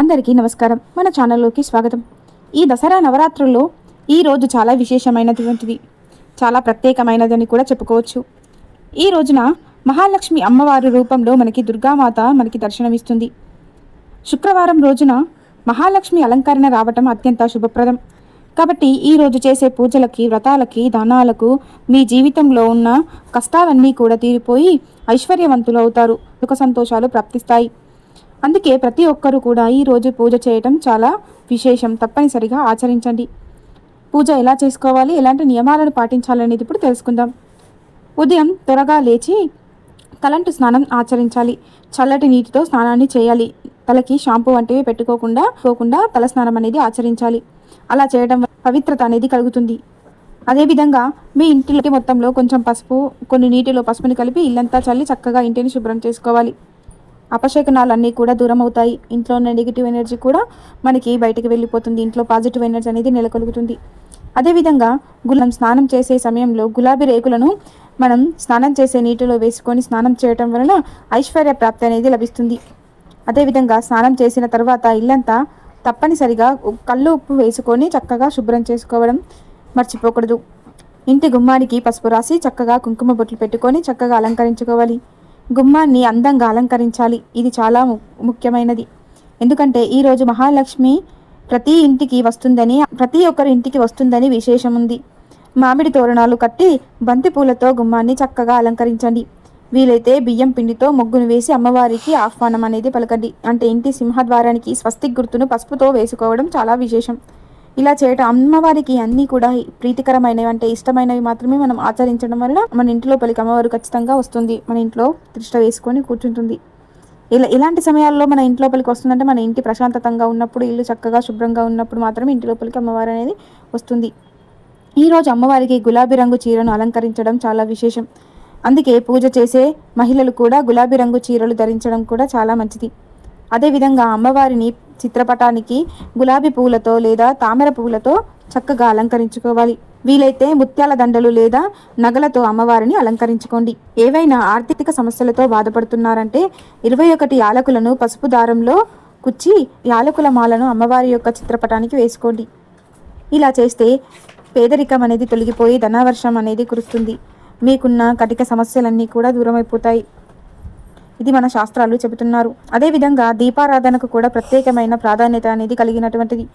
అందరికీ నమస్కారం. మన ఛానల్లోకి స్వాగతం. ఈ దసరా నవరాత్రుల్లో ఈ రోజు చాలా విశేషమైనటువంటిది చాలా ప్రత్యేకమైనదని కూడా చెప్పుకోవచ్చు. ఈ రోజున మహాలక్ష్మి అమ్మవారి రూపంలో మనకి దుర్గామాత మనకి దర్శనమిస్తుంది. శుక్రవారం రోజున మహాలక్ష్మి అలంకరణ రావటం అత్యంత శుభప్రదం. కాబట్టి ఈ రోజు చేసే పూజలకి వ్రతాలకి దానాలకు మీ జీవితంలో ఉన్న కష్టాలన్నీ కూడా తీరిపోయి ఐశ్వర్యవంతులు అవుతారు. సుఖ సంతోషాలు ప్రాప్తిస్తాయి. అందుకే ప్రతి ఒక్కరూ కూడా ఈరోజు పూజ చేయటం చాలా విశేషం. తప్పనిసరిగా ఆచరించండి. పూజ ఎలా చేసుకోవాలి? ఎలాంటి నియమాలను పాటించాలనేది ఇప్పుడు తెలుసుకుందాం. ఉదయం త్వరగా లేచి తలంటు స్నానం ఆచరించాలి. చల్లటి నీటితో స్నానాన్ని చేయాలి. తలకి షాంపూ వంటివి పెట్టుకోకుండా పోకుండా తల స్నానం అనేది ఆచరించాలి. అలా చేయడం పవిత్రత అనేది కలుగుతుంది. అదేవిధంగా మీ ఇంటి మొత్తంలో కొంచెం పసుపు కొన్ని నీటిలో పసుపుని కలిపి ఇల్లంతా చల్లి చక్కగా ఇంటిని శుభ్రం చేసుకోవాలి. అపశకనాలన్నీ కూడా దూరం అవుతాయి ఇంట్లో ఉన్న నెగిటివ్ ఎనర్జీ కూడా మనకి బయటికి వెళ్ళిపోతుంది. ఇంట్లో పాజిటివ్ ఎనర్జీ అనేది నెలకొలుగుతుంది. అదేవిధంగా గులం స్నానం చేసే సమయంలో గులాబీ రేకులను మనం స్నానం చేసే నీటిలో వేసుకొని స్నానం చేయటం వలన ఐశ్వర్య ప్రాప్తి అనేది లభిస్తుంది. అదేవిధంగా స్నానం చేసిన తర్వాత ఇల్లంతా తప్పనిసరిగా కళ్ళు ఉప్పు వేసుకొని చక్కగా శుభ్రం చేసుకోవడం మర్చిపోకూడదు. ఇంటి గుమ్మానికి పసుపు రాసి చక్కగా కుంకుమ బొట్లు పెట్టుకొని చక్కగా అలంకరించుకోవాలి. గుమ్మాన్ని అందంగా అలంకరించాలి. ఇది చాలా ము- ముఖ్యమైనది. ఎందుకంటే ఈరోజు మహాలక్ష్మి ప్రతి ఇంటికి వస్తుందని ప్రతి ఒక్కరి ఇంటికి వస్తుందని విశేషం ఉంది. మామిడి తోరణాలు కట్టి బంతి పూలతో గుమ్మాన్ని చక్కగా అలంకరించండి. వీలైతే బియ్యం పిండితో ముగ్గును వేసి అమ్మవారికి ఆహ్వానం అనేది పలకండి. అంటే ఇంటి సింహద్వారానికి స్వస్తిక్ గుర్తును పసుపుతో వేసుకోవడం చాలా విశేషం. ఇలా చేయటం అమ్మవారికి అన్నీ కూడా ప్రీతికరమైనవి అంటే ఇష్టమైనవి మాత్రమే మనం ఆచరించడం వలన మన ఇంటి లోపలికి అమ్మవారు ఖచ్చితంగా వస్తుంది. మన ఇంట్లో తిష్ట వేసుకొని కూర్చుంటుంది. ఇలా ఇలాంటి సమయాల్లో మన ఇంటి లోపలికి వస్తుందంటే మన ఇంటి ప్రశాంతతంగా ఉన్నప్పుడు ఇల్లు చక్కగా శుభ్రంగా ఉన్నప్పుడు మాత్రమే ఇంటి లోపలికి అమ్మవారు అనేది వస్తుంది. ఈరోజు అమ్మవారికి గులాబీ రంగు చీరను అలంకరించడం చాలా విశేషం. అందుకే పూజ చేసే మహిళలు కూడా గులాబీ రంగు చీరలు ధరించడం కూడా చాలా మంచిది. అదేవిధంగా అమ్మవారిని చిత్రపటానికి గులాబీ పువ్వులతో లేదా తామర పువ్వులతో చక్కగా అలంకరించుకోవాలి. వీలైతే ముత్యాల దండలు లేదా నగలతో అమ్మవారిని అలంకరించుకోండి. ఏవైనా ఆర్థిక సమస్యలతో బాధపడుతున్నారంటే ఇరవై ఒకటి యాలకులను పసుపు దారంలో కుచ్చి యాలకుల మాలను అమ్మవారి యొక్క చిత్రపటానికి వేసుకోండి. ఇలా చేస్తే పేదరికం అనేది తొలగిపోయి ధనవర్షం అనేది కురుస్తుంది. మీకున్న కటిక సమస్యలన్నీ కూడా దూరమైపోతాయి. ఇది మన శాస్త్రాలు చెబుతున్నారు. అదేవిధంగా దీపారాధనకు కూడా ప్రత్యేకమైన ప్రాధాన్యత అనేది కలిగినటువంటిది.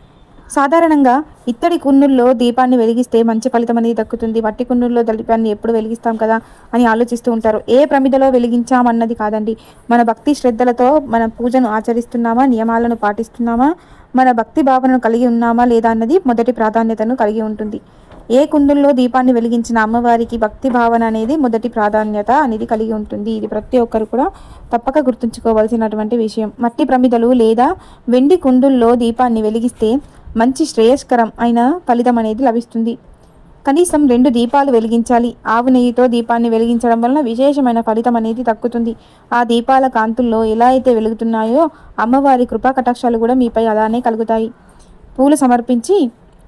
సాధారణంగా ఇత్తడి కున్నుల్లో దీపాన్ని వెలిగిస్తే మంచి ఫలితం అనేది దక్కుతుంది. మట్టి కున్నుల్లో దీపాన్ని ఎప్పుడు వెలిగిస్తాం కదా అని ఆలోచిస్తూ ఉంటారు. ఏ ప్రమిదలో వెలిగించామన్నది కాదండి. మన భక్తి శ్రద్ధలతో మన పూజను ఆచరిస్తున్నామా? నియమాలను పాటిస్తున్నామా? మన భక్తి భావనను కలిగి ఉన్నామా లేదా అన్నది మొదటి ప్రాధాన్యతను కలిగి ఉంటుంది. ఏ కుందుల్లో దీపాన్ని వెలిగించిన అమ్మవారికి భక్తి భావన అనేది మొదటి ప్రాధాన్యత అనేది కలిగి ఉంటుంది. ఇది ప్రతి ఒక్కరు కూడా తప్పక గుర్తుంచుకోవాల్సినటువంటి విషయం. మట్టి ప్రమిదలు లేదా వెండి కుందుల్లో దీపాన్ని వెలిగిస్తే మంచి శ్రేయస్కరం అయిన ఫలితం అనేది లభిస్తుంది. కనీసం రెండు దీపాలు వెలిగించాలి. ఆవు నెయ్యితో దీపాన్ని వెలిగించడం వలన విశేషమైన ఫలితం అనేది దక్కుతుంది. ఆ దీపాల కాంతుల్లో ఎలా అయితే వెలుగుతున్నాయో అమ్మవారి కృపా కటాక్షాలు కూడా మీపై అలానే కలుగుతాయి. పూలు సమర్పించి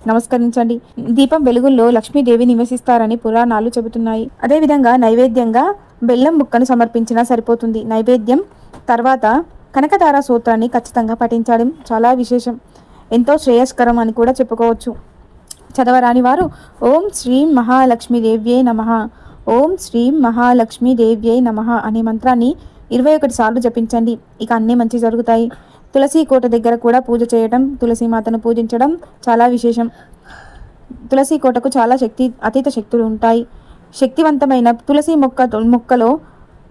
నమస్కరించండి. దీపం వెలుగుల్లో లక్ష్మీదేవి నివసిస్తారని పురాణాలు చెబుతున్నాయి. అదేవిధంగా నైవేద్యంగా బెల్లం ముక్కను సమర్పించినా సరిపోతుంది. నైవేద్యం తర్వాత కనకతార సూత్రాన్ని ఖచ్చితంగా పఠించడం చాలా విశేషం. ఎంతో శ్రేయస్కరం అని కూడా చెప్పుకోవచ్చు. చదవరాని వారు ఓం శ్రీం మహాలక్ష్మీదేవ్యే నమ. ఓం శ్రీం మహాలక్ష్మీదేవ్యై నమ అనే మంత్రాన్ని ఇరవై ఒకటి సార్లు జపించండి. ఇక అన్నీ మంచి జరుగుతాయి. తులసి కోట దగ్గర కూడా పూజ చేయడం తులసి మాతను పూజించడం చాలా విశేషం. తులసి కోటకు చాలా శక్తి అతీత శక్తులు ఉంటాయి. శక్తివంతమైన తులసి మొక్క మొక్కలో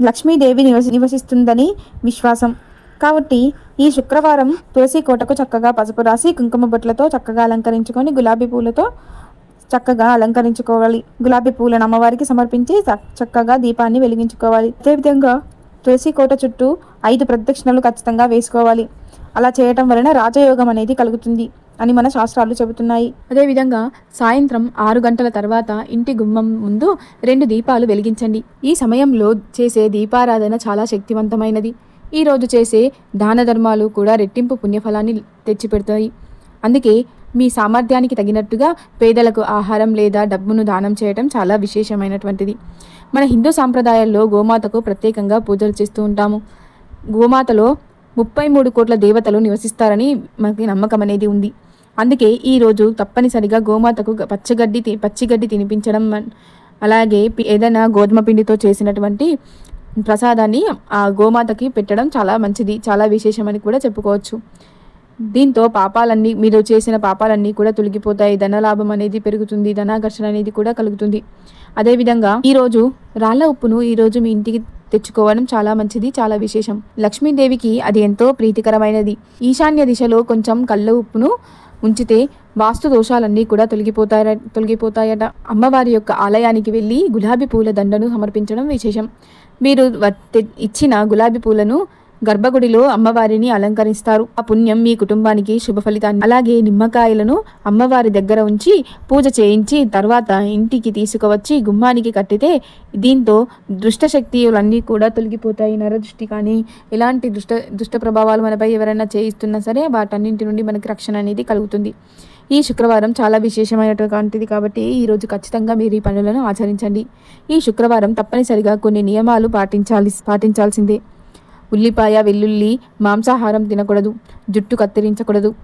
లక్ష్మీదేవి నివసి నివసిస్తుందని విశ్వాసం. కాబట్టి ఈ శుక్రవారం తులసి కోటకు చక్కగా పసుపు రాసి కుంకుమ బొట్లతో చక్కగా అలంకరించుకొని గులాబీ పూలతో చక్కగా అలంకరించుకోవాలి. గులాబీ పూలను అమ్మవారికి సమర్పించి చ- చక్కగా దీపాన్ని వెలిగించుకోవాలి. అదేవిధంగా తులసి కోట చుట్టూ ఐదు ప్రదక్షిణలు ఖచ్చితంగా వేసుకోవాలి. అలా చేయటం వలన రాజయోగం అనేది కలుగుతుంది అని మన శాస్త్రాలు చెబుతున్నాయి. అదేవిధంగా సాయంత్రం ఆరు గంటల తర్వాత ఇంటి గుమ్మం ముందు రెండు దీపాలు వెలిగించండి. ఈ సమయంలో చేసే దీపారాధన చాలా శక్తివంతమైనది. ఈరోజు చేసే దాన ధర్మాలు కూడా రెట్టింపు పుణ్యఫలాన్ని తెచ్చిపెడతాయి. అందుకే మీ సామర్థ్యానికి తగినట్టుగా పేదలకు ఆహారం లేదా డబ్బును దానం చేయటం చాలా విశేషమైనటువంటిది. మన హిందూ సాంప్రదాయాల్లో గోమాతకు ప్రత్యేకంగా పూజలు చేస్తూ ఉంటాము. గోమాతలో ముప్పై మూడు కోట్ల దేవతలు నివసిస్తారని మనకి నమ్మకం అనేది ఉంది. అందుకే ఈరోజు తప్పనిసరిగా గోమాతకు పచ్చగడ్డి తి- పచ్చిగడ్డి తినిపించడం అలాగే ఏదైనా గోధుమ పిండితో చేసినటువంటి ప్రసాదాన్ని ఆ గోమాతకి పెట్టడం చాలా మంచిది చాలా విశేషమని కూడా చెప్పుకోవచ్చు. దీంతో పాపాలన్నీ మీరు చేసిన పాపాలన్నీ కూడా తొలగిపోతాయి. ధనలాభం అనేది పెరుగుతుంది ధనాకర్షణ అనేది కూడా కలుగుతుంది. అదేవిధంగా ఈరోజు రాళ్ళ ఉప్పును ఈరోజు మీ ఇంటికి తెచ్చుకోవడం చాలా మంచిది చాలా విశేషం. లక్ష్మీదేవికి అది ఎంతో ప్రీతికరమైనది. ఈశాన్య దిశలో కొంచెం కళ్ళ ఉప్పును ఉంచితే వాస్తు దోషాలన్నీ కూడా తొలగిపోతాయ తొలగిపోతాయట. అమ్మవారి యొక్క ఆలయానికి వెళ్ళి గులాబీ పూల దండను సమర్పించడం విశేషం. మీరు వ- తె- ఇచ్చిన గులాబీ పూలను గర్భగుడిలో అమ్మవారిని అలంకరిస్తారు. ఆ పుణ్యం మీ కుటుంబానికి శుభ ఫలితాన్ని అలాగే నిమ్మకాయలను అమ్మవారి దగ్గర ఉంచి పూజ చేయించి తర్వాత ఇంటికి తీసుకువచ్చి గుమ్మానికి కట్టితే దీంతో దుష్ట శక్తులన్నీ కూడా తొలగిపోతాయి. నరదృష్టి కానీ ఎలాంటి దుష్ట దుష్ట ప్రభావాలు మనపై ఎవరైనా చేయిస్తున్నా సరే వాటన్నింటి నుండి మనకి రక్షణ అనేది కలుగుతుంది. ఈ శుక్రవారం చాలా విశేషమైనటువంటిది కాబట్టి ఈ రోజు ఖచ్చితంగా మీరు ఈ పనులను ఆచరించండి. ఈ శుక్రవారం తప్పనిసరిగా కొన్ని నియమాలు పాటించాలి పాటించాల్సిందే. ఉల్లిపాయ వెల్లుల్లి మాంసాహారం తినకూడదు. జుట్టు కత్తిరించకూడదు.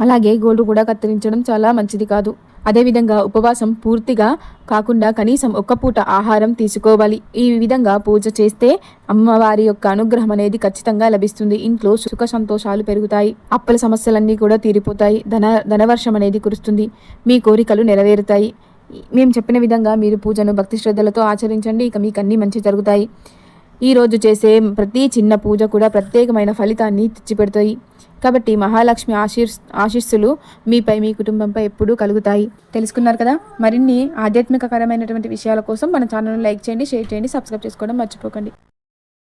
అలాగే గోళ్ళు కూడా కత్తిరించడం చాలా మంచిది కాదు. అదేవిధంగా ఉపవాసం పూర్తిగా కాకుండా కనీసం ఒక్క పూట ఆహారం తీసుకోవాలి. ఈ విధంగా పూజ చేస్తే అమ్మవారి యొక్క అనుగ్రహం అనేది ఖచ్చితంగా లభిస్తుంది. ఇంట్లో సుఖ సంతోషాలు పెరుగుతాయి. అప్పుల సమస్యలన్నీ కూడా తీరిపోతాయి. ధన ధనవర్షం అనేది కురుస్తుంది. మీ కోరికలు నెరవేరుతాయి. మేము చెప్పిన విధంగా మీరు పూజను భక్తి శ్రద్ధలతో ఆచరించండి. ఇక మీకు అన్ని మంచి జరుగుతాయి. ఈ రోజు చేసే ప్రతి చిన్న పూజ కూడా ప్రత్యేకమైన ఫలితాన్ని తెచ్చిపెడతాయి. కాబట్టి మహాలక్ష్మి ఆశీర్ ఆశీస్సులు మీపై మీ కుటుంబంపై ఎప్పుడూ కలుగుతాయి. తెలుసుకున్నారు కదా? మరిన్ని ఆధ్యాత్మికకరమైనటువంటి విషయాల కోసం మన ఛానల్ను లైక్ చేయండి షేర్ చేయండి సబ్స్క్రైబ్ చేసుకోవడం మర్చిపోకండి.